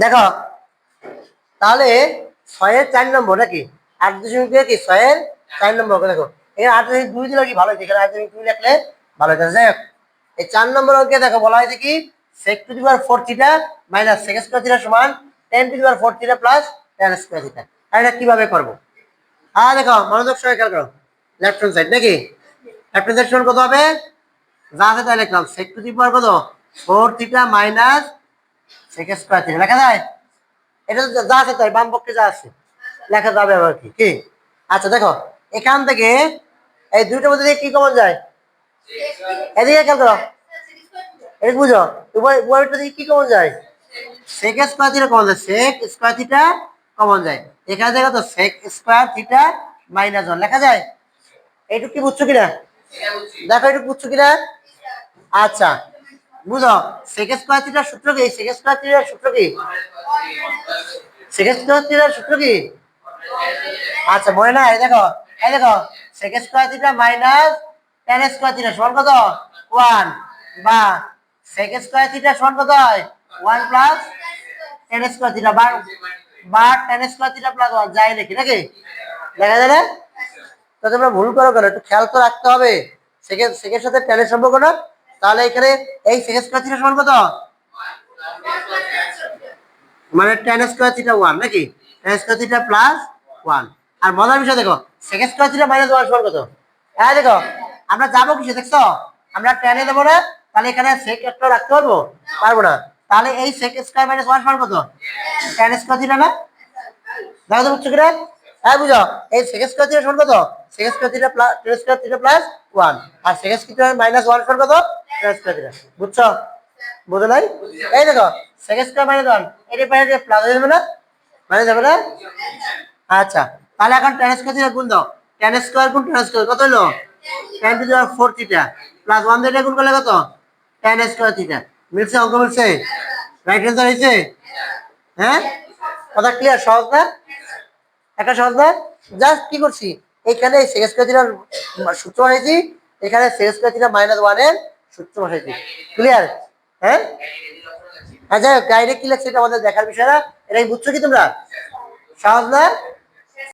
দেখো, তাহলে ছয়ের চার নম্বর নাকি? আট দশমিক কি? ছয়ের চার নম্বর দেখো এখানে আট দশমিক দুই দিলে কি ভালো হয়েছে? এখানে আট দশমিক দুই লিখলে ভালো হয়েছে। যাই হোক, এই চার নম্বর অঙ্কে দেখো বলা হয়েছে কি? Sec to the power four theta minus sec square theta সমান tan to the power four theta plus tan square theta আর এটা কীভাবে করব? হ্যাঁ দেখো, মনোযোগ সবাই খেয়াল করো। লেফট হ্যান্ড সাইড নাকি? লেফট হ্যান্ড সাইড সমান কত হবে? যা আছে তাই লিখলাম। সেক টু দি পাওয়ার কত? ফোর থিটা মাইনাস সেক লেখা যায়? এটা যা আছে বাম পক্ষে যা আছে, লেখা যাবে আবার কি কি? আচ্ছা দেখো, এখান থেকে এই দুইটার মধ্যে দিয়ে কি কমন যায়? এদিকে খেয়াল করো। এটা বুঝো, উভয় কি কমন যায়? সেক স্কোয়ার কমন যায় সেক স্কোয়ার কমন যায়। এখানে দেখো তো sec square theta minus one লেখা যায়? এইটুকু কি বুঝছ কিনা? দেখো, এইটুকু বুঝছ কিনা? আচ্ছা বুঝো সেক স্কোয়ার থিটার সূত্র কি? সেক স্কোয়ার থিটার সূত্র কি? সেক স্কোয়ার থিটার সূত্র কি? আচ্ছা মনে না এই দেখো এই দেখো sec square theta minus tan square theta সমান কত? ওয়ান বা সেক স্কোয়ার থিটা সমান কত হয়? One plus tan square theta বা বা tan square theta plus one যাই নাকি নাকি? দেখা যায় না? তো তোমরা ভুল করো কেন? একটু খেয়াল তো রাখতে হবে। সেকের সেকের সাথে টেনের সম্পর্ক না? তাহলে এখানে এই সেক স্কোয়ার থিটা সমান কত? মানে টেন স্কোয়ার থিটা ওয়ান নাকি? Tan square theta plus one আর মজার বিষয় দেখো second square theta minus one সমান কত? হ্যাঁ দেখো, আমরা যাব কিসে, দেখছ? আমরা টেনে দেবো না, তাহলে এখানে সেক একটা রাখতে পারব? পারব না। তাহলে এই সেক স্কোয়ার মাইনাস ওয়ান সমান কত? টেন স্কোয়ার থিটা না? দেখো তো বুঝছ কিনা? হ্যাঁ বুঝো। এই সেকেন্ড স্কোয়ার থিটা সমান কত? Second square theta plus tan square theta plus one আর সেকেন্ড স্কোয়ার মাইনাস ওয়ান সমান কত? টেন স্কোয়ার বুঝছ? বুঝো নাই? এই দেখো সেকেন্ড স্কোয়ার মাইনাস ওয়ান এটা পাশে প্লাস হয়ে না? মানে যাবে না? আচ্ছা তাহলে এখন টেন স্কোয়ার থিটা গুণ দাও। টেন স্কোয়ার গুণ টেন স্কোয়ার কত হলো? Tan to the power four theta plus one দিয়ে গুণ করলে কত? টেন স্কোয়ার থিটা মিলছে? অঙ্ক মিলছে? রাইট অ্যান্সার হয়েছে? হ্যাঁ? কথা ক্লিয়ার সহজ না? একটা সহজ না? জাস্ট কি করছি? এখানে থিটার সূত্র বসাইছি। এখানে মাইনাস ওয়ানের সূত্র বসাইছি। ক্লিয়ার হ্যাঁ? আচ্ছা গাইডে কি লাগছে এটা আমাদের দেখার বিষয় না। এটা বুঝছ কি তোমরা? সহজ না?